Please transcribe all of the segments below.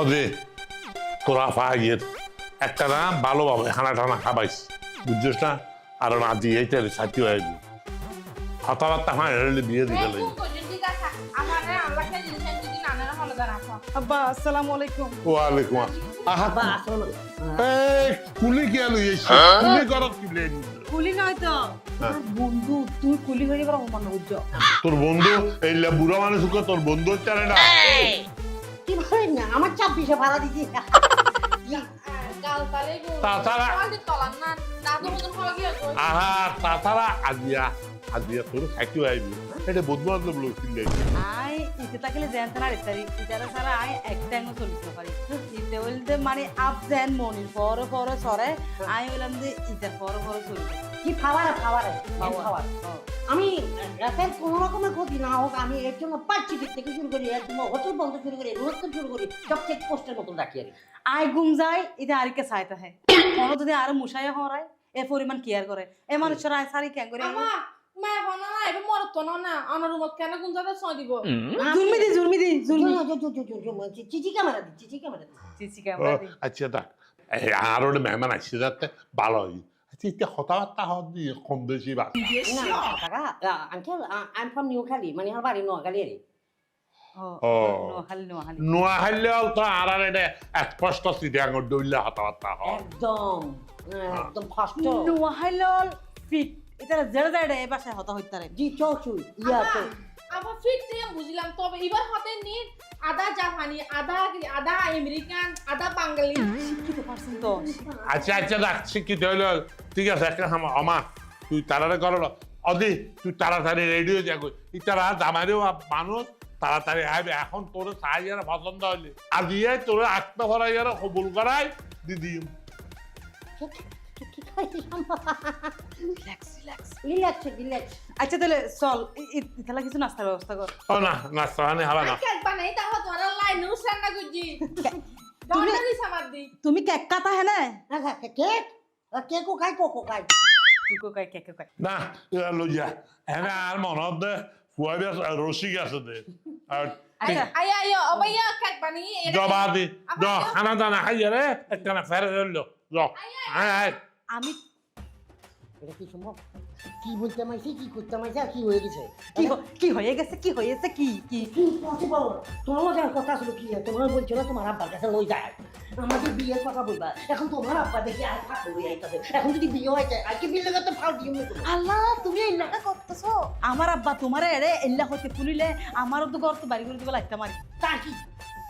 অদে তোরা ফাগিয়ে একটা না ভালোভাবে খানা টানা খাবাইস বুঝছিস না? আর না দিয়ে এইটা সাথী হয়ে যাবি। কথাবার্তা হ্যাঁ বিয়ে দিতে লাগে আব্বা আসসালামু আলাইকুম। ওয়ালাইকুম আসসালাম। আহা বা আসলে এই কুলি কি আলু এই কুলি করত কি লেন কুলি নয় তো বন্ধু তুমি কুলি হয়ে যাবার অপমান বুঝছ তোর বন্ধু এই লে বুড়া মানুষ তোর বন্ধু হচ্ছে না? না আমার ছাব্বিশে ভাড়া দিছি তাছাড়া আহা তাছাড়া আজিয়া আজিয়া তোর খাইতে আইবি। এটা বন্ধু বান্ধব লোক কিনলে আই ইতে তাকলে জেন তারা। ইতারি সারা আই একটা এঙ্গ চলিতে পারি। ইতে বলতে মানে আপ জেন মনির পর পর সরে আই বললাম যে ইতার পর পর চলিতে কি খাওয়ারে খাওয়ারে খাওয়ার আমি রাতের কোনো রকমের ক্ষতি না হোক আমি এর জন্য পাচ্ছি দিক থেকে শুরু করি একদম হোটেল বন্ধ শুরু করি রোস্ট শুরু করি সব চেক পোস্টের মতন রাখি আর। আই গুম যায় ইতে আরিকে চাইতে হয় কোনো যদি আর মুসাই হরায় এ পরিমাণ কেয়ার করে এ মানুষের আই সারি কেন করে জুলমি দি জুলমি দি জুলমি জো, জো, জো, জো, জো, জো, জো, চিচি ক্যামেরা দি চিচি ক্যামেরা দি চিচি ক্যামেরা দি আচ্ছা দেখ। এই আর ওটা মেহমান আসছে যাতে ভালো হয়। আচ্ছা এটা কথাবার্তা হওয়ার কম বেশি বা না না কাকা আঙ্কেল আই ফ্রম নিউখালী মানে আমার বাড়ি নোয়াখালী আর কি। ও ও। নোহালি নোহালি নোয়া হারলেও তো আর আর এটা স্পষ্ট সিটে দৌড়লে কথাবার্তা হয়। একদম হ্যাঁ, একদম ফার্স্ট নোহাইলল ফিট এটা জেড়ে জেড়ে এ বাসায় হতা হইতারে জি চৌচুই ইয়া তো আবার ফিট বুঝলাম তবে এবার হাতে নিন। আধা জাপানি আধা আধা আমেরিকান আধা বাঙালি শিক্ষিত পারছেন তো আচ্ছা আচ্ছা দেখ শিক্ষিত হইল ঠিক আছে একটা হামা আমা তুই তারারে করো অদি তুই তাড়াতাড়ি রেডিও যা কই। ই তারা জামাইরেও মানুষ তাড়াতাড়ি আইবে এখন তোর সাহায্যের পছন্দ হইলে। আর দিয়ে তোর আত্মা ভরাইয়ার কবুল করাই দিদি রিল্যাক্স রিল্যাক্স রিল্যাক্স রিল্যাক্স আচ্ছা তাহলে চল। ইতালা কিছু নাস্তার ব্যবস্থা কর। ও না নাস্তা মানে হবে না। কেক বানাই তাহলে তোমার লাইন উসান না গুজি তুমি- দি কেক কাটা হে না? আচ্ছা কেক? কেকও খাই কোকো খাই কুকু না লইয়া আর মনত দে ফুয়াবে রসিক আছে। দে আর আচ্ছা আই আই অবাইয়া কেক বানি জবা দি খানা দানা খাইয়া রে একটা না ফেরে দিল জ আয় আয়। আমি এটা কি সম্ভব? কি বলতে মাইছে কি করতে মাইছে আর কি হয়ে গেছে? কি হ- কি হয়ে গেছে? কি হয়েছে? কি কি? কি পসিবল তোমার যার কথা ছিল কি তোমার বলছো না তোমার আব্বার কাছে লই যায়। আমাদের বিয়ের কথা বলবা। এখন তোমার আব্বা দেখি আর ফাঁক হয়ে আইতাছে এখন যদি বিয়ে হয়ে যায় আর কি বিয়ে লাগে তো ফাল দিয়ে আল্লাহ তুমি এই নাকা করতেছো? আমার আব্বা তোমারে এড়ে এল্লা হইতে ফুলিলে আমারও তো ঘর তো বাড়ি করে দিবে লাগতে মারি তার কি?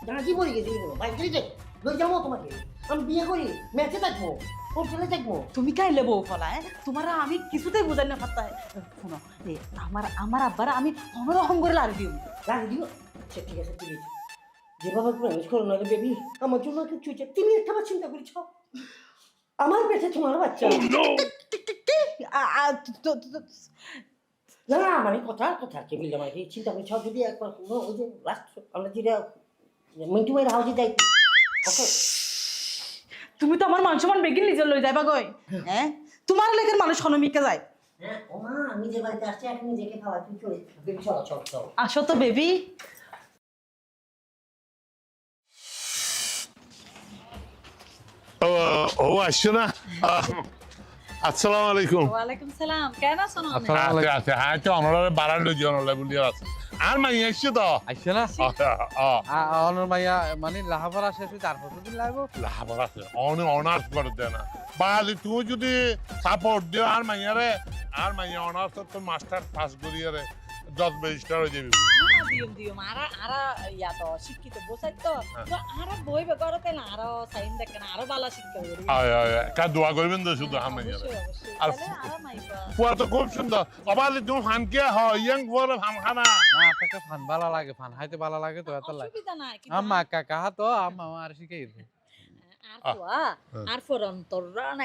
জানা কি বলো গেছে? লই যাব তোমাকে। আমি বিয়ে করি ম্যাচে থাকব হোটেলে থাকব তুমি কাইলে বউ ফলা হ্যাঁ তোমার আমি কিছুতেই বুঝাই না পারতা শুনো আমার আমার আব্বারা আমি অন্যরকম করে লাড়ি দিও। রাখি দিও? আচ্ছা ঠিক আছে ঠিক আছে। যেভাবে প্রবেশ করো না বেবি আমার জন্য কিছু তুমি একটা বার চিন্তা করেছ আমার পেটে তোমার বাচ্চা। আ- আ- তো- তো- তো- না না মানে কথা কথা কে বিলে মানে চিন্তা করেছ যদি একবার কোনো ওই যে লাস্ট আমরা যেটা মিন্টু ভাইয়ের হাউসে যাই। ওকে। তুমি তো আমার মান সম্মান বেগিন নিজের লই যাইবা গই হ্যাঁ? তোমার লেখের মানুষ হনমিকা যায়। হ্যাঁ আসো তো বেবি। ও ও আসছো না? আসসালামু আলাইকুম। ওয়ালাইকুম সালাম কেন আছো না আছে আছে হ্যাঁ তো অনলাইনে বাড়ার লই অনলাইনে বলি আছে আর মাই আসছো তো। আইসে না? ও অনর মাইয়া মানে লাহাপড়া শেষ হয়ে চার বছর দিন লাগবো। আছে অন অনার্স করে দে না। বালি তুমি যদি সাপোর্ট দিও আর মাইয়ারে আর মাইয়া অনার্স তো মাস্টার পাস করিয়ে রে দশ রেজিস্টার হয়ে যাবে দিয়ম আরা আরা ইয়া তো শিক্ষিত বসাই তো। তো আরা বই বেগরতে না আরও সাইন দেখে না আরও বালা শিক্ষা করি আয় আয় কা দোয়া করবেন তো শুধু অবশ্যই অবশ্যই। আর পুয়া তো খুব সুন্দর। অবালি তুমি ফানকে হয় ইয়াং বড় ফান খানা। না আপনাকে ফান ভালো লাগে ফান হাইতে ভালো লাগে তো এত লাগে। আম্মা কাকা তো আম্মা আর শিখাই আর তোয়া আর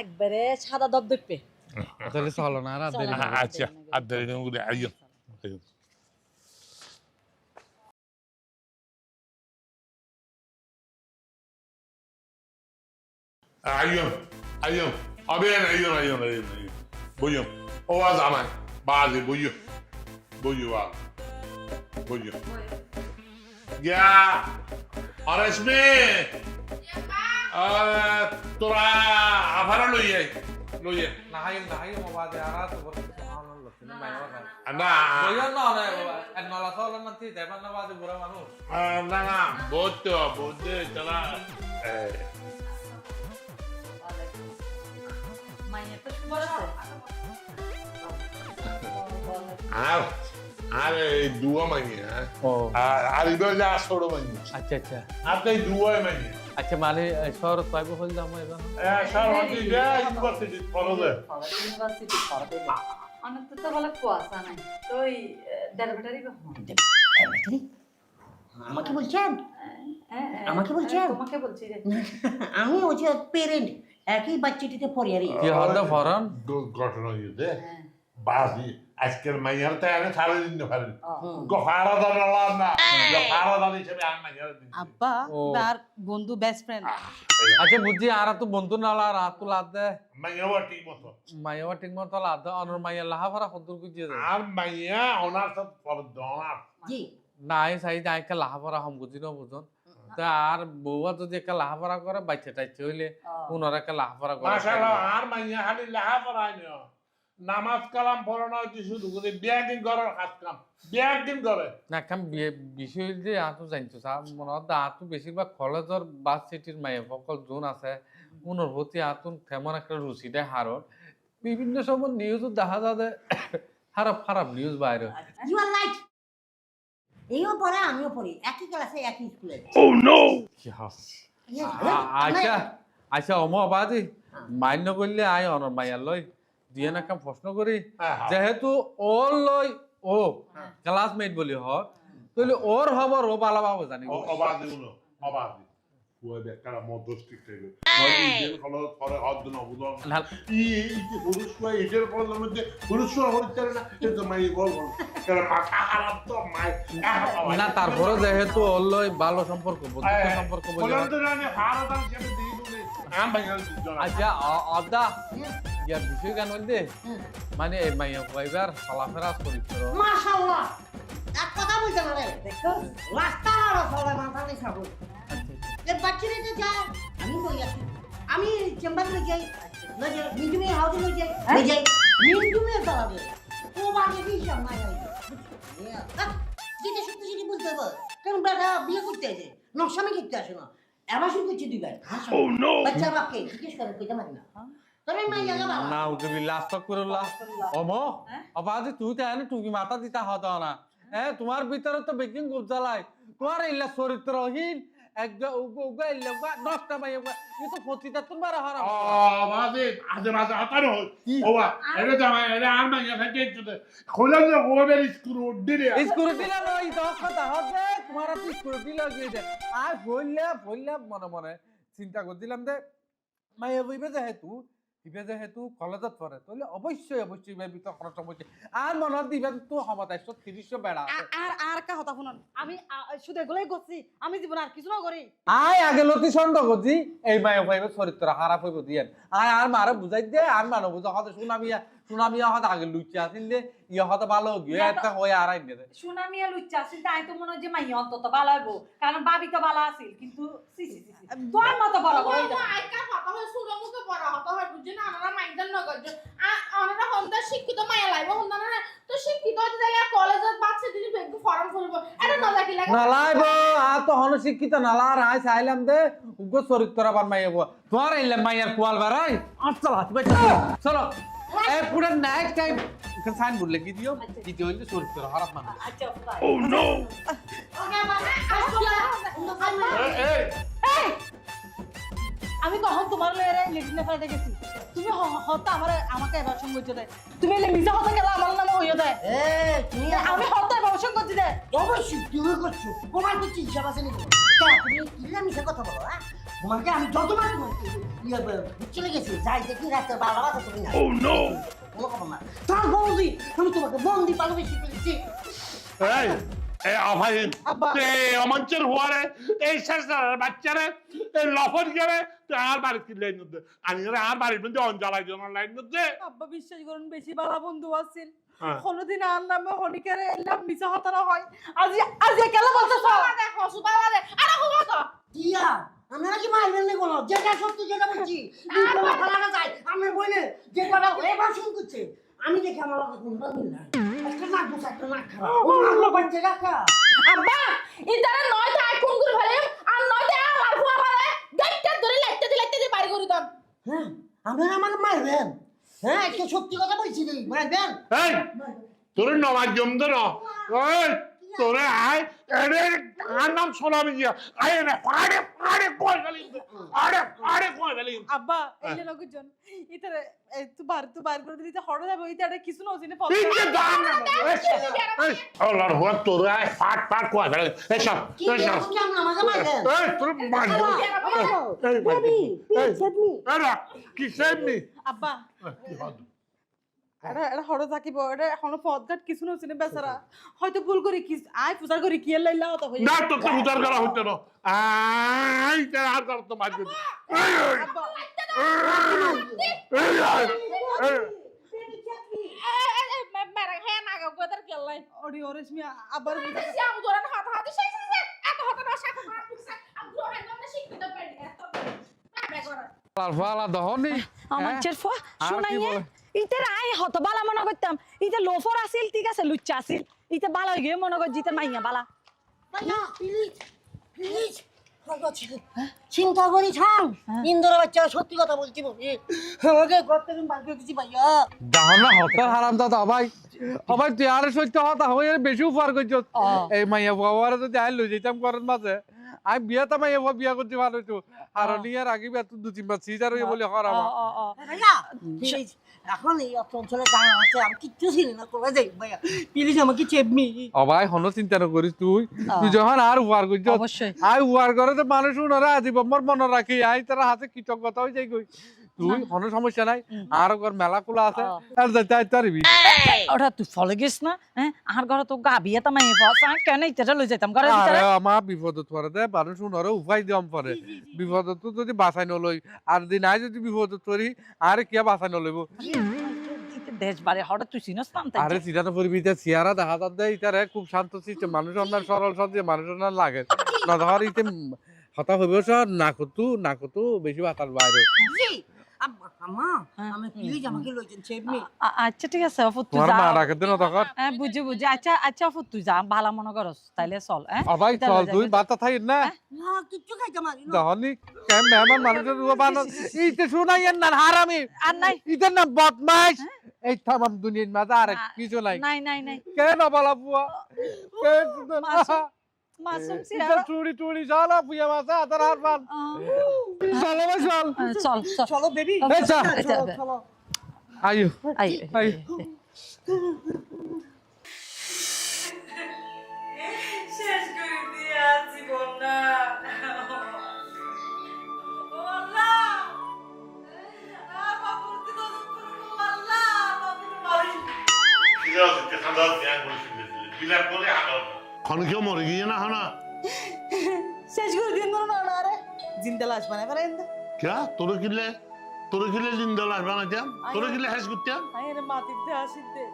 একবারে সাদা দব দেখবে। তাহলে চলো না আর দেরি আচ্ছা আর দেরি আইয়ো আইয়ো আইয়ো আইয়ো আবেন আইয়ো আইয়ো আইয়ো আইয়ো বইয়ো ও আজ আমার বাজে বইয়ো বইয়ো আ বইয়ো গয়া অরেশমি তোরা আভারা লই আই লই আই Nahayim, nahayim, না না না বৌদ্ধ বৌদ্ধ তারা আর আর দুয়া Oh. আর আর যা ছোট মাইনি আচ্ছা আচ্ছা আর তো এই দুয়া মাইনি আচ্ছা মানে শহর পাইব হল দাম এবার হ্যাঁ যে ইউনিভার্সিটি কলেজে ইউনিভার্সিটি পড়াতে অনেক তো বলে কুয়াশা নাই। তো ওই ডেলিভারি আমাকে বলছেন? আমাকে বলছেন? তোমাকে বলছি রে আমি হচ্ছে পেরেন্ট একই বাচ্চাটিতে পড়িয়ারি কি হল ফরন দুর্ঘটনা হয়েছে হ্যাঁ। আজকের মাইয়ার তো এনে ছাড়ে দিন না পারেন। গফারা দান না। গফারা দান হিসেবে আর মাইয়ার দিন আব্বা। তার বন্ধু বেস্ট ফ্রেন্ড আচ্ছা বুঝছি আর তো বন্ধু নালা রাত তো লাদ দে। মাইয়াও ঠিক মতো। মাইয়া ঠিক মতো লাদ অনর মাইয়া লাহা ফারা কদুর গুজিয়ে দে। আর মাইয়া ওনার সাথে ফরদ অনার জি। নাই চাই যাই কে লাহা ফারা হম গুজি ন বুঝন। তা আর বউয়া যদি একটা লাহা ফারা করে বাচ্চা টাইছে হইলে পুনর একটা লাহা ফারা করে। মাশাআল্লাহ আর মাইয়া খালি লেহা পড়ায় না। নামাজ কালাম পড়ানো হচ্ছে শুধু করে বিয়া দিন ঘরের কাজ কাম। করে না কাম বিষয় যে আতো জানতো সা মনে হয় আতো বেশিরভাগ কলেজের বাস সিটির মায়ে সকল জোন আছে উনোর প্রতি আতুন তেমন একটা রুচি দেয় হারর। বিভিন্ন সময় নিউজও দেখা যায় খারাপ খারাপ নিউজ বাইরে ইউ আর রাইট এইও পড়ে আমিও পড়ি। একই ক্লাসে একই স্কুলে আচ্ছা আচ্ছা অম বাদি মান্য করলে আই অনর মাইয়ার লই। দিয়ে না কাম প্রশ্ন করি যেহেতু ওর লই ও ক্লাসমেট বলি হক তাহলে ওর খবর ও জানি অবাধি অবাধি না তারপরে যেহেতু ভালো সম্পর্ক সম্পর্ক আচ্ছা ইয়ার বিষয় কেন বলতে মানে এই মাইয়া কইবার চলাফেরা চরিত্র। মাশাআল্লাহ। এক কথা বলতে পারে দেখো রাস্তা আর সবাই মাথা নেই খাব এ বাচ্চারা যে যায় আমি বই আছি? আমি চেম্বারে লই যাই লই যাই মিন্টুমি হাউসে লই যাই লই যাই মিন্টুমি দাঁড়াবে ও কি জামাই আই যেটা সত্যি সেটা বলতে হবে। কারণ বেটা বিয়ে করতে আছে নকশামি করতে আসে না। এবার শুরু করছে দুইবার। বাচ্চা বাপকে জিজ্ঞেস করে কইতে পারি না। হতো হ্যাঁ তোমার ভিতরে তো বেকিং গুপ জ্বালাই তোমার ইল্লা চরিত্রহীন হয়। মনে মনে চিন্তা করছিলাম যে মাইয়া বইবে যেহেতু দিবে যেহেতু কলেজত পড়ে তাহলে অবশ্যই অবশ্যই ভাই বিতর খরচ অবশ্যই আর মনত দিবেন তো সমত একশো তিরিশশো বেড়া আর আর কা কথা শুনুন আমি শুধু এগুলোই করছি আমি জীবন আর কিছু না করি আয় আগে লতি ছন্দ করছি এই মায়ে ভাইবে চরিত্র খারাপ হইব দিয়েন। আয় আর মারে বুঝাই দে আর মানুষ বুঝা হতে শুনামিয়া শুনামিয়া হতে আগে লুচি আসিল দে। ইয়ে হতে ভালো গিয়ে একটা হয়ে আর আইন দে সুনামিয়া লুচ্চা আছিল তাই তো মনে হয় যে মাইয়া অন্তত ভালো হইব কারণ ভাবি তো ভালো আছিল কিন্তু সি সি সি। তোর মতো বড় বড় হইল। আইকা হতা হয় সুরো মুখে বড় হতা হয় বুঝছেন আনারা মাইন্ডার নগর আনারা হন্দা শিক্ষিত মায়া লাইব হন্দা না তো শিক্ষিত হতে যাইয়া কলেজের বাচ্চা দিদি ব্যাংক ফর্ম ফুলব এটা নলা কি লাগে নালাইব আর তো হন শিক্ষিত নালা আর আয় চাইলাম দে। উগ্র চরিত্র আবার মাইয়া বো তোমার এলাম মাইয়ার কোয়াল বাড়াই চলো হাতি চলো। পুরো নেক্সট টাইম সাইন বললে কি দিও কি দিও হইলে চরিত্র খারাপ মানুষ আচ্ছা বাই। এই! এই! আমি কখন তোমার লয়ে লেটিনে ফেলাতে গেছি? তুমি হ- হত্যা আমার আমাকে এবার সঙ্গ হইতে দেয় তুমি এলে নিজে হত্যা গেলে আমার নামে হইয়া দেয় এ তুমি আমি হত্যা এবার সঙ্গ করছি দে। অবশ্যই তুমি করছ। প্রমাণ করছি হিসাব আছে নাকি? তুমি কিল্লা মিশে কথা বলো হ্যাঁ? তোমাকে আমি যতবার ইয়ে ব- চলে গেছি যাই দেখি রাস্তার বারো বাজে তুমি না কোনো খবর তার বৌদি আমি তোমাকে বন্দি ভালোবেসে ফেলেছি। এই এই অফাইন আব্বা। অমঞ্চের হওয়ারে এই শেষ বাচ্চারে এই লফন গেলে আর বাড়ির কি লাইন মধ্যে আমি আর বাড়ির মধ্যে অঞ্জলাই জন লাইন মধ্যে আব্বা বিশ্বাস করুন বেশি ভালো বন্ধু আছিল হ্যাঁ। কোনোদিন আর নামে হনিকারে এলাম মিছা হতানো হয়। আজ আজ কেন বলতেছ? বাবা দেখো সুবাবা আরে হুবা তো দিয়া আপনারা কি মারবেন না কোনো যেটা সত্যি যেটা বলছি। লাগা যায় আমার বইনে যে কথা এবার শুন করছে। আমি দেখি আমার লগে কোনটা মিল না। একটা নাক বসে একটা নাক খারাপ। ও মারলো বাচ্চা রাখা আব্বা ইদারে নয় তাই কোন করে ফেলে আর নয় তাই আর ফুয়া ফেলে গাইটা ধরে লাইতে দি লাইতে দি বাড়ি করে দাম হ্যাঁ আপনারা আমার মারবেন। হ্যাঁ একটা সত্যি কথা বলছি মারবেন? এই তোর নমাজ জমতো না ওই তোরে আয় এরে আর নাম শোনাবি গিয়া আয় না আরে আরে কই গেলি আরে আরে কই গেলি আব্বা এলে নগুজন ইতারে তু বার তু বার করে দিতে হড় যাবে ইতারে কিছু না ওজিনে এই যে দাম না এই আল্লাহর হুয়া তোরে আয় ফাট ফাট কই গেলি এই সব কি এই সব আমাকে মারবেন এই তোর মার এই বেবি প্লিজ হেল্প মি আরে কি সেমনি আব্বা কি হদ এটা এটা হড় থাকিব এটা এখনও পদঘাট কিছু না বেচারা হয়তো ভুল করে কি আয় পূজা করে কি এর লাইলা তো হই না তো তো উদার করা হচ্ছে না আই তে আর কর তো মার দিবি আবার হাত হাত সেই এত হাত শাখা এত আমার হ্যাঁ? চের ফা আর কি শোনাই বলে? ইতে আই হত বালা মনে করতাম। ইতে লোফর আছিল ঠিক আছে লুচ্চা আছিল। ইতে বালা হয়ে মনে কর জিতে মাইয়া বালা। ভাইয়া প্লিজ প্লিজ চিন্তা করি ইন্দোর বাচ্চা সত্যি কথা বলছি বলি। আমাকে ঘর থেকে বার করে দিচ্ছি ভাইয়া। দাহনা হত হারাম দাদা ভাই সবাই তুই আর সত্য হতা হয়ে বেশি উপহার করছ এই মাইয়া বাবার যদি আই লই যেতাম করার মাঝে। আমি বিয়াটা মাইয়া এবার বিয়া করতে ভালো হইতো আর নিয়ার আগে বিয়া তো দু তিনবার সিজার হয়ে বলে হর অ অ অ ভাইয়া প্লিজ এখন এই অঞ্চলে জানা আছে আমি কিচ্ছু চিনি না কোথায় যাই ভাইয়া? প্লিজ আমাকে চেপমি হন চিন্তা না করিস তুই। তুই যখন আর উপহার করছ অবশ্যই। আই উপহার করে তো মানুষ উনারা আজি মনে রাখি আই তারা হাতে কৃতজ্ঞতা হয়ে যাই গই তুই কোনো সমস্যা নাই। আর ঘর মেলা খোলা আছে। আর যাইতে আইতে পারবি ওটা তুই ফলে গেছ না হ্যাঁ? আর ঘরে তো গাবি এটা মাইয়া ফাস কেন ইতে লই যাইতাম ঘরে আরে পরে দে মানুষ উনারে উপায় দিয়াম পরে বিপদত তো যদি বাঁচাই নলই আর দিন আই যদি বিপদত করি আর কিয়া বাঁচাই নলইব? ইতে দেশ বাড়ি হঠাৎ তুই চিনস না আরে সিটানো পরিবিতে সিয়ারা দেখা যাত দেয় ইতারে খুব শান্ত সিস্টেম মানুষ আপনার সরল সহজে মানুষ আপনার লাগে। না ধর ইতে হতা হইব না কতু না কতু বেশি বাতার বাইরে। আম্মা হ্যাঁ। আমি প্লিজ আমাকে লইছেন চেপমি আ- আচ্ছা ঠিক আছে অফু তুই যা। মা রাখে দিন তখন? হ্যাঁ বুঝি বুঝি। আচ্ছা আচ্ছা অফু তুই যা ভালো মনে করস তাইলে চল হ্যাঁ? অবাই চল তুই বাতা থাই না? না কিচ্ছু খাইতে মারি না। দহনি কেম মেহমান মানুষের রুয়া বানো ইতে শুনাই না হারামি। আর নাই। ইতে না বদমাইশ। এই থামাম দুনিয়ার মাঝে আর কিছু নাই। নাই নাই নাই। কেন বলা বুয়া? কেন মাসুম সিরা চুরি টুরি চলা বুয়া মাঝে আদার হার পান। চলো ভাই চল। চল চল। বেবি। এই চল। চলো চলো। আয়ু। আই আয়ু শেষ করে দিয়ে আছি বন্যা খনকেও মরে গিয়ে না হনা শেষ করে দিন না না আরে। জিন্দা লাশ বানাই পারে কে তোর কিলে তোর কিলে জিন্দল আসবা না কেন তোর কিলে হেস করতেন আয় রে মাটির দে। আসিতে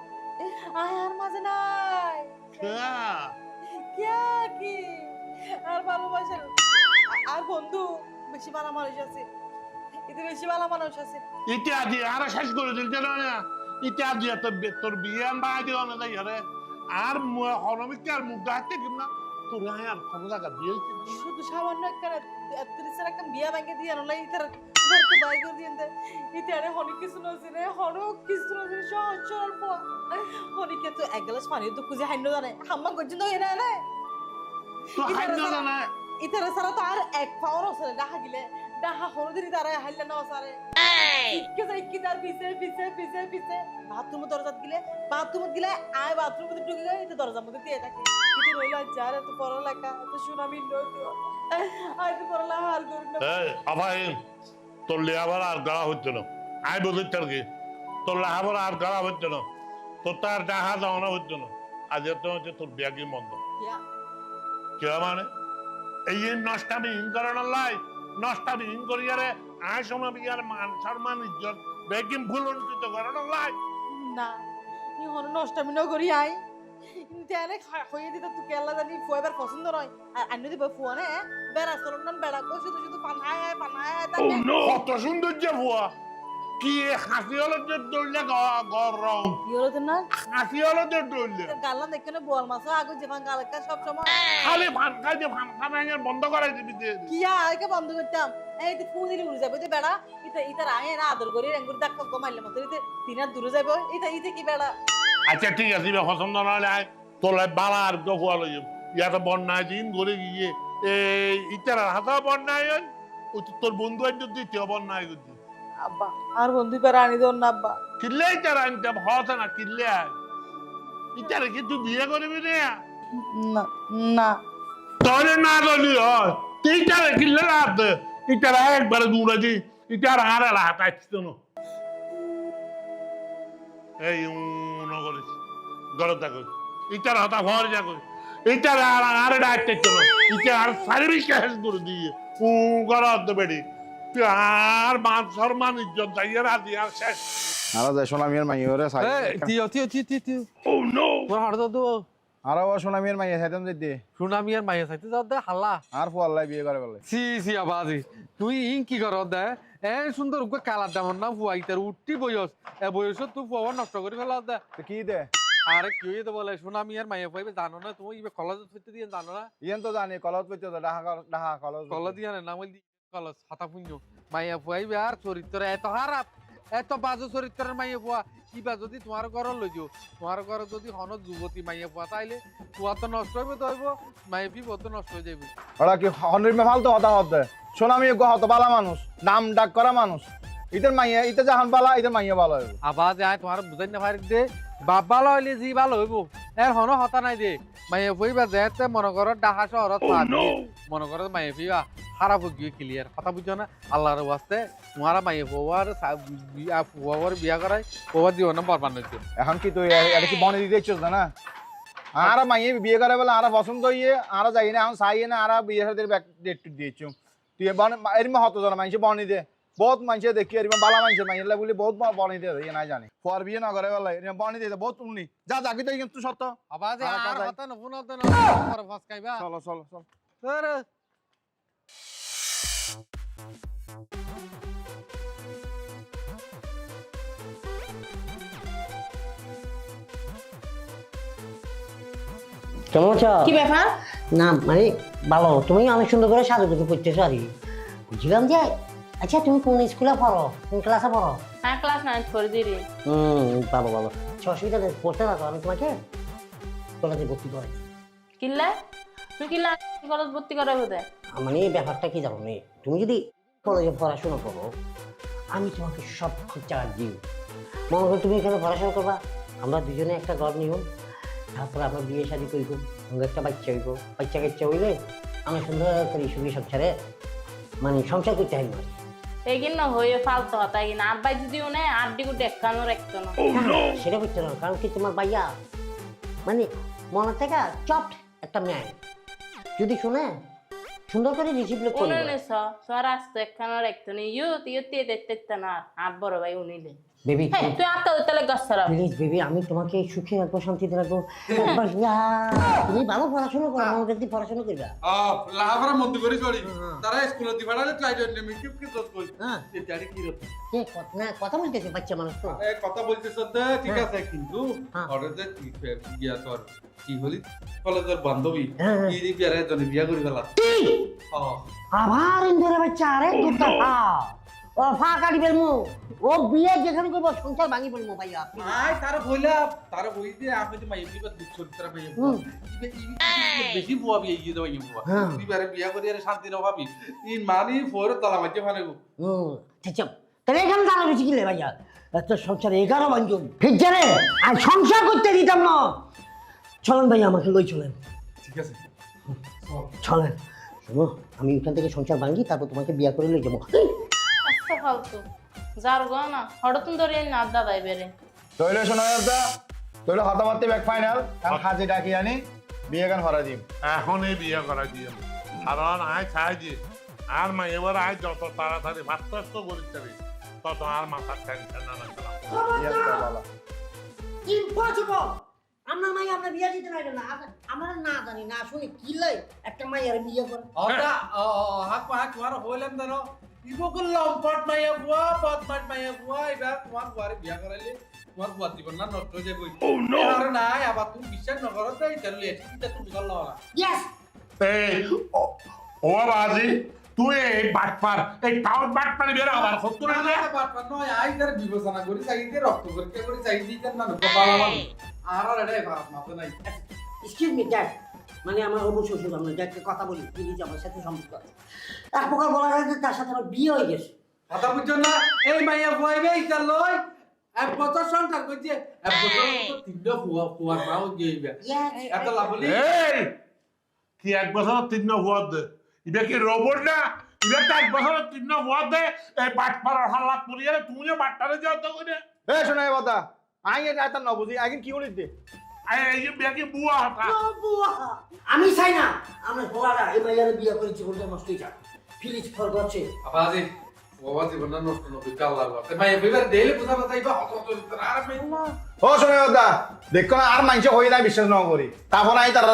আয় আর মাঝে নাই। কে কিয়া কি? আর ভালোবাসার আর বন্ধু বেশি ভালো মানুষ আছে। এতে বেশি ভালো মানুষ আছে। ইত্যাদি আর শেষ করে দিলতে না? ইত্যাদি তোর বিয়ে বাই দিও না তাই আরে আর হরমিকে আর মুখ দাঁড়াতে কিনা তোর আর ক্ষমতা কাট দিয়ে শুধু সামান্য একটা তিরিশের একটা বিয়া ব্যাংকে দিয়ে আনলা ইতার ধরতে বাই করে দিয়ে দে। ইতারে হনি কিছু নছে রে হনো কিছু নছে সহজ সরল পোয়া। হনিকে তো এক গ্লাস পানি তো খুঁজে হাইন্য জানে হাম্মা করছেন তো এরা এনে তো হাইন্য না না ইতারে সারা তো আর এক পাওয়ার আছে ডাহা গিলে। ডাহা হনো দিন তারা হাইলে না সারে। কে যাই কি তার পিছে পিছে পিছে পিছে। বাথরুম দরজাত গিলে বাথরুম গিলে আয় বাথরুম মধ্যে ঢুকে গেলে এটা দরজার মধ্যে দিয়ে থাকে। ইতি রইল যার এত পড়ালেখা এত সুনামি নয় আয় তো পড়ালেখা আর করি না আবাইন তোর লেহাবার আর গাড়া হচ্ছে না তার কি? তোর লেহাবার আর গাড়া হচ্ছে না তোর তার ডাহা দাওনা হচ্ছে না আজ তো হচ্ছে তোর ব্যাগই মন্দ। কে মানে? এই যে নষ্টাবিহীন করানোর লাই। নষ্টাবিহীন করিয়ারে আয় সময় বিয়ার মান সম্মান ইজ্জত বেগিম ভুল অনুষ্ঠিত করানোর লাই। না ই হন নষ্টামি ন করি আই তেনে হয়ে দিতে তুই কেলা জানি ফুয়াবার পছন্দ নয়। আর আন্য দিব ফুয়া নে বেড়া চলন বেড়া কো শুধু শুধু পানায় পানায় কত সৌন্দর্য ভুয়া কি হাসি হলো দৌড়লে গরম? তো না? হাসি হলো যে দৌড়লে দেখে না বল মাছ? আগে যে ভাঙা সব সময়। খালি যে বন্ধ দিবি কি আগে বন্ধ করতাম? এই তো ফু দিলি উড়ে যাবে তো বেড়া। ইতা ইতা রায় না আদর করি রেঙ্গুর দাগ কমাইলে মতো। ইতে তিনার দূরে যাবে। ইতা ইতে কি বেড়া? আচ্ছা ঠিক আছে পছন্দ আয়। তোলে বালা আর লইম ইয়াতে বন্যায় দিন ঘুরে গিয়ে। এই ইটার হাতা ওই তোর বন্ধু একজন দ্বিতীয় বন্যায় করছি আব্বা আর বন্ধু পেরা আনি আব্বা। কিল্লে ইটার আনতে হতে না কিল্লে আয় কি তুই বিয়ে করবি রে না না। তাহলে না করলি হয় তুই ইটারে কিল্লে রাত ইটার একবারে দূরে ইটার আর হাত আসতো না। এই উনো করিস গরম থাকো। হাতা ভরে যাকো। ইটার আর আর ডাকতে তো ইটা সার্ভিস ক্যাশ করে দিয়ে উ গরম বেড়ি আর মান সম্মান ইজ্জত যাইয়ে রাতি আর শেষ। আরও যায় সোনামিয়ার মাই ওরে সাই তিও তিও তিও তিও তিও। ও নো তোর হাড় তো আরও সোনামিয়ার মাই সাইতাম দিতে সুনামি আর মাইয়া চাইতে যাও দে হাল্লা আর ফুয়াল্লাই বিয়ে করে বলে। সি সি আবাজি। তুই ইন কি কর দে? এ সুন্দর উকে কালার দামন না ফুয়াই তার উঠতি বয়স। এ বয়স তুই ফুয়া নষ্ট করে ফেলা দে। কি দে? আরে কি হইতে বলে? সুনামি আর মাইয়া ফুয়াইবে জানো না? তুমি কলেজ ফিরতে দিয়ে জানো না? ইয়েন তো জানি কলত পেতে তো ডাহা কল- ডাহা কলত কলেজ দিয়ে না নাম দি কলেজ হাতা পুঞ্জ। মাইয়া ফুয়াইবে আর চরিত্র এত খারাপ এত বাজে চরিত্রের মাইয়া ফুয়া কিবা যদি তোমার ঘর লই যাও তোমার ঘর যদি হন যুবতী মাইয়া ফুয়া তাইলে ফুয়া তো নষ্ট হইবে তো হইব মাইয়া পিব তো নষ্ট হয়ে যাবে ওরা কি হনির মে ফালতু হতা হতে সোনামি গো হত বালা মানুষ নাম ডাক করা মানুষ ইতের মাইয়া ইতে জাহান বালা ইতের মাইয়া বালা হইব আবার যায় তোমার বুঝাই না পারি দে। বাপ ভালো হইলে জি ভালো হইব। এর হনো হতা নাই দে। মাইয়া ফুইবা যেতে মনে করো ডাহা শহরত মনে করো মাইয়া ফুইবা খারাপ গিয়ে ক্লিয়ার কথা বুঝছ না? আল্লাহর ওয়াস্তে তোমার মাইয়া ফুয়ার ফুয়ার বিয়া করাই ফুয়ার জীবনে বরবাদ হইছে এখন কি তুই এটা কি বনে দিতে ইচ্ছস না আর মাইয়ে বিয়ে করে বলে আর পছন্দ হইয়ে আর যাই না এখন চাই না আর বিয়ে সাথে ডেট দিয়েছু তুই বন এরম হত জন মানুষ বনি দে। বহুত মানুষে দেখি এরম বালা মানুষ মাইলে বলি বহুত বনি দে ইয়ে নাই জানি। পর বিয়ে না করে বলে এরম বনি দে বহুত উনি যা যাবি তো কিন্তু সত্য। আবার যে আর আর কথা- হতে না পরে চলো চলো চলো। আরে কেমন আছো? কি ব্যাপার? না মানে ভালো। তুমি অনেক সুন্দর করে সাজুগুজু করতেছো আর কি। বুঝলাম যে আচ্ছা তুমি কোন স্কুলে পড়ো? কোন ক্লাসে পড়ো? হ্যাঁ ক্লাস নাইন পড়ে দিরি হুম ভালো ভালো আচ্ছা অসুবিধা নেই পড়তে থাকো আমি তোমাকে কলেজে ভর্তি করে কিল্লা তুই কিল্লা কলেজ ভর্তি করে বোধে মানে এই ব্যাপারটা কি জানো মেয়ে তুমি যদি কলেজে পড়াশোনা করো আমি তোমাকে সব খরচা দিই। মনে করো তুমি এখানে পড়াশোনা করবা আমরা দুজনে একটা ঘর নিব তারপর আমরা বিয়ে শাদি করব আমাদের একটা বাচ্চা হইব। বাচ্চা কাচ্চা হইলে আমরা সুন্দর করে সুখী সংসারে মানে সংসার করতে হয় না এই কিনা হয়ে ফালতো হতা কিনা আব্বাই যদি উনে আর গুড্ডি একখানো রাখতো না। সেটা করতে না কারণ কি তোমার ভাইয়া মানে মনে থেকে চট একটা মেয়ে। যদি শুনে সুন্দর করে রিসিভ উনি করবে। উনিশ তোমার আসতো একখানো রাখতো না। ইউ তুই তে দেখতে না। আর বড় ভাই উনিলে বেবি হ্যাঁ তুই আত্মা তাহলে গছরা প্লিজ বেবি আমি তোমাকে সুখে রাখব শান্তিতে রাখব। তুমি ভালো পড়াশোনা করো যদি পড়াশোনা করবা। লাভারা মন্দি করে চড়ি। তারা স্কুলে দিবাড়া ট্রাই করলে মিটিপ কি দত কই হ্যাঁ। কি কে কথা কথা বলতেছে বাচ্চা মানুষ তো। এ কথা বলতেছ তো ঠিক আছে কিন্তু হ্যাঁ। ওরে যে কি গিয়া তোর কি হলি কলেজের বান্ধবী হ্যাঁ, হ্যাঁ। কি বিয়ারে জনে বিয়া করি ও আবার ইন্দুরে বাচ্চা আরে ও ফা কাটি ফেলমু। ও বিয়ে যেখানে করব সংসার ভাঙি ফেলমু ভাইয়া। আই তার বইলা তার বই দিয়ে আমি তো মাই বেশি বুয়া বিয়ে গিয়ে বুয়া বিয়া করি আর শান্তি না ভাবি। তিন মানি ফোর তলা মাঝে ফানে গো। হুম আচ্ছা তাহলে এখানে ভাইয়া? একটা সংসারে এগারো বাঞ্জন ঠিক জানে আর সংসার করতে দিতাম না। চলেন ভাইয়া আমাকে লই চলেন। ঠিক আছে। চলেন। শোনো আমি ওখান থেকে সংসার ভাঙি তারপর তোমাকে বিয়া করে লই যাব। আচ্ছা ফালতু যার হঠাৎ ধরে না দাদাই বেড়ে তইলে শোনা যাতা তইলে হতা ব্যাক ফাইনাল হাজে ডাকি আনি বিয়ে গান ভরা দিম এখনই বিয়ে করা দিয়ে। কারণ আয় চাই যে আর মা এবার আয় যত তাড়াতাড়ি ভাস্তাস্ত করিতে তত আর মাথার টেনশন না না বালা ইম্পসিবল আপনার মাই আপনার বিয়ে দিতে নাই না। আর আমরা না জানি না শুনি কি লাই? একটা মাইয়ার বিয়ে করে। হাক হাক তোমার হইলাম জানো ইবকো লম্পট মাইয়া বুয়া বদমাট মাইয়া বুয়া এবার তোমার বুয়ারে বিয়া করাইলে তোমার বুয়া জীবন না নষ্ট হয়ে যাবে। আর নাই আবার তুমি বিশ্বাস নকরো তো এই চলে এটা তুমি করল না ইয়েস এই ও- ও বাজি তুই এই বাটপার এই টাউন বাটপার বের আবার সত্য না? রে নয় আই তার বিবেচনা করি চাইতে রক্ত পরীক্ষা করি চাইতে কেন না আমার আর আর এটাই মাথা নাই। এক্সকিউজ মি ড্যাড মানে আমার অবু শ্বশুর আমরা ড্যাডকে কথা বলি প্লিজ আমার সাথে সম্পর্ক আছে। এক প্রকার বলা যায় যে তার সাথে আমার বিয়ে হয়ে গেছে। কথা বুঝছ না? এই মাইয়া বইবে ইটা লই এক বছর সংসার করছে এক বছর তিনটা হুয়া মাও গিয়ে Yes. এত লাভলি এই! কি এক বছর তিন হুয়ার দে? ইবে কি রোবট না? ইবে তো এক বছর তিন হুয়ার দে এই বাটপার হাল্লাত পড়িয়ে তুমি বাটপারে যাও তো করে। এ শোনা এ কথা আই এটা এত ন বুঝি। আগে কি বলিস দে এই যে বিয়া কি বুয়া হতা ও বুয়া। আমি চাই না। আমরা বলারা এই মাইয়ারে বিয়ে করে জীবনটা নষ্ট হয়ে যাক। প্লিজ ফর গছে আবাজি বাবা জীবন নষ্ট নষ্ট কাল্লা বাবা মাইয়া বিবার দেলে বুঝা কথা ইবা হত হত আর মাই ও শোনা এ কথা দেখো আর মাইছে হই না বিশ্বাস ন করি তারপর আই তার।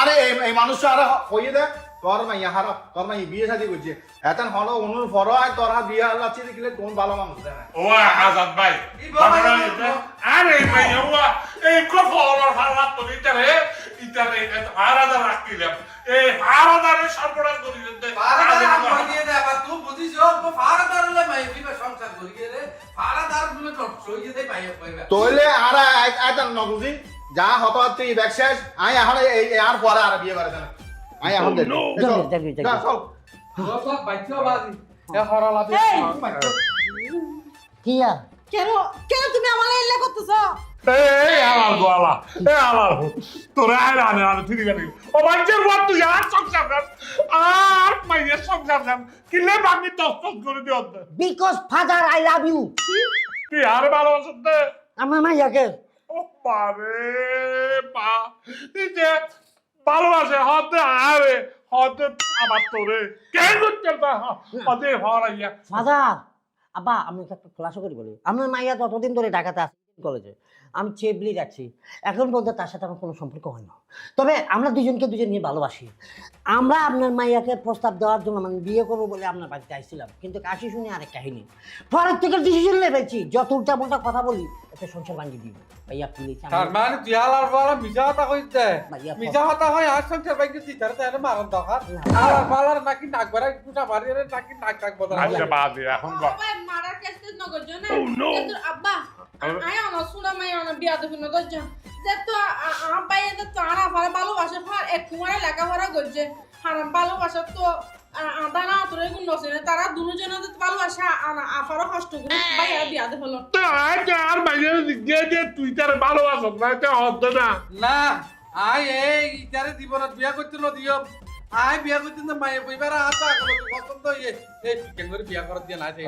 আরে এই এই মানুষ আর হইয়ে দে। তোর মাইয়া হার তোর মাই বিয়ে শাদি করছে। এতন হলো অনুর ফর আয় তোর হাত বিয়ে হাল্লাচ্ছি দেখলে কোন ভালো মানুষ দেয় ও আজাদ ভাই আরে ভাই ও এই কত হলো হাল্লাত তো ইতারে ইতারে আরাদা রাখিলাম এই আরাদারে সর্বনাশ করি দে ফারাদার আমা দিয়ে দে আবার তুই বুঝিস ও ফারাদার হলে মাইয়া বিবার সংসার করি রে ফারাদার বলে নষ্ট হয়ে যায় মাইয়া কইবা তোইলে আর এতন ন বুঝি যা হতো তুই ব্যাগ শেষ আই এই এই আর পরে আর বিয়ে করে দেন। আই এখন দে যাবি, যাবি, যাবি। যা চল ও সব বাইচো বাজি এ বি এই! আর কেন কেন তুমি আমার এল্লা করতেছ এই আলাল গোয়ালা এই আলাল তোরা আয় আনে আনে তুই দিবি ও বাঞ্চের বাদ তুই আর সংসার কর আর মাইয়ের সংসার কর কিলে বাঙি তস তস করে দিও because father I love you তুই আর ভালোবাসত দে আমার মাইয়াকে ও বারে বা তুই ভালোবাসে হতে আরে হতে আমার তোরে। কেন করতে হতে হরাইয়া। ফাদার আব্বা, আমি একটা খোলাসা করি বলি। আমার মাইয়া যতদিন ধরে ঢাকাতে আছে। কলেজে। আমি চেবলি যাচ্ছি। এখন পর্যন্ত তার সাথে আমার কোনো সম্পর্ক হয় না। তবে আমরা দুজনকে দুজন নিয়ে ভালোবাসি। আমরা আপনার মাইয়াকে প্রস্তাব দেওয়ার জন্য মানে বিয়ে করব বলে আপনার বাড়িতে আসছিলাম। কিন্তু কাশি শুনে আরেক কাহিনী। পরের থেকে ডিসিশন নিয়ে ফেলছি। যত উল্টা পাল্টা কথা বলি এতে সংসার ভাঙিয়ে দিব। ভাইয়া প্লিজ তার মানে তুই আলার বলা মিছা কথা কইতে ভাইয়া মিছা কথা হয় আর সংসার বাইকে দিতার তাহলে মারন দরকার। আলার বালার নাকি নাক বাড়াই কুটা মারি নাকি নাক টাক বদল আচ্ছা বাদে এখন বাবা মারার কেস টেস নগর জন্য কিন্তু আব্বা। আয় আমার শুনা মাই আমার বিয়া দেবো নগর জন্য যে তো আমার বাইরে তো তারা ভালো ভালোবাসে ফার এক কুমারে লেখাপড়া করছে। হারাম ভালোবাসা তো আদা না তোর এগুলো নসে তারা দুজনে তো ভালোবাসা আনা আফারও কষ্ট করে বাইরে বিয়া দেবো হলো তো আজ আর মাইয়ের দিকে যে তুই তার ভালোবাসত না এটা হতো না। না আই এই ইতারে জীবনত বিয়া করতে ন দিও আই বিয়া করতে না মায়ে বইবার আতা আগলো পছন্দ ইয়ে এই কেন করে বিয়া করার দিয়ে না সেই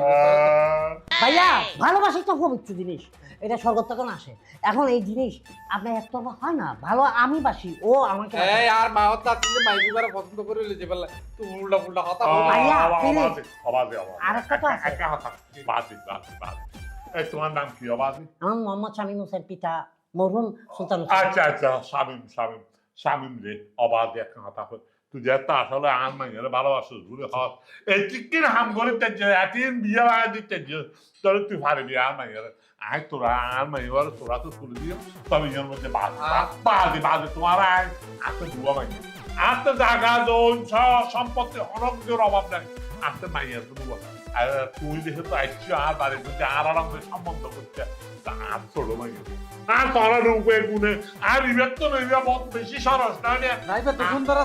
ভাইয়া ভালোবাসা তো পবিত্র জিনিস। এটা স্বর্গ থেকে না আসে? এখন এই জিনিস আপনার একতরফা হয় না ভালো আমি বাসি ও আমাকে এই আর মা হতা তুমি মাই বইবার পছন্দ করে লইছে বলে তুই উল্টা উল্টা বল। ভাইয়া, please। অবাধে অবাধে আরেকটা তো আছে। একটা কথা বাদে বাদে বাদে এই তোমার নাম কি অবাধে আমার মোহাম্মদ শামীম হোসেন পিতা মরহুম সুলতান আচ্ছা আচ্ছা শামিম শামিম শামিম রে অবাধে একটা কথা কই। তুই যে আসলে আর মাইয়ের ভালোবাসিস ঘুরে হস এই চিকেন হাম করে তেজ এতিন বিয়ে লাগা দিতে তাহলে তুই পারবি আর মাইয়ের আয় তোরা আর মাইয়ের তোরা তো তুলে দিও। তবে এর মধ্যে বাজে বাজে তোমার আয়। আসতে দুয়া মাইয়ে আসতে জাগা দোন সম্পত্তি অনগ্যর অভাব নাই। আসতে মাইয়ের দুয়া আর তুই যেহেতু আইসছো আর বাড়ির মধ্যে আর আরাম সম্বন্ধ করছে আর ছোট মাইয়ে আর তোরা রূপে গুণে আর তো নইবা বহুত বেশি সরস না রে নাইবে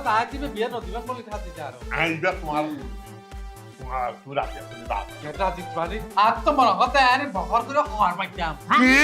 তাই দিবে বিয়া নদিবেন বলে খাতি যা আর? আইবা তোমার তোমার তুমি এটা আর তো মনে হতে আরে বহর করে হওয়ার পাইতাম কি?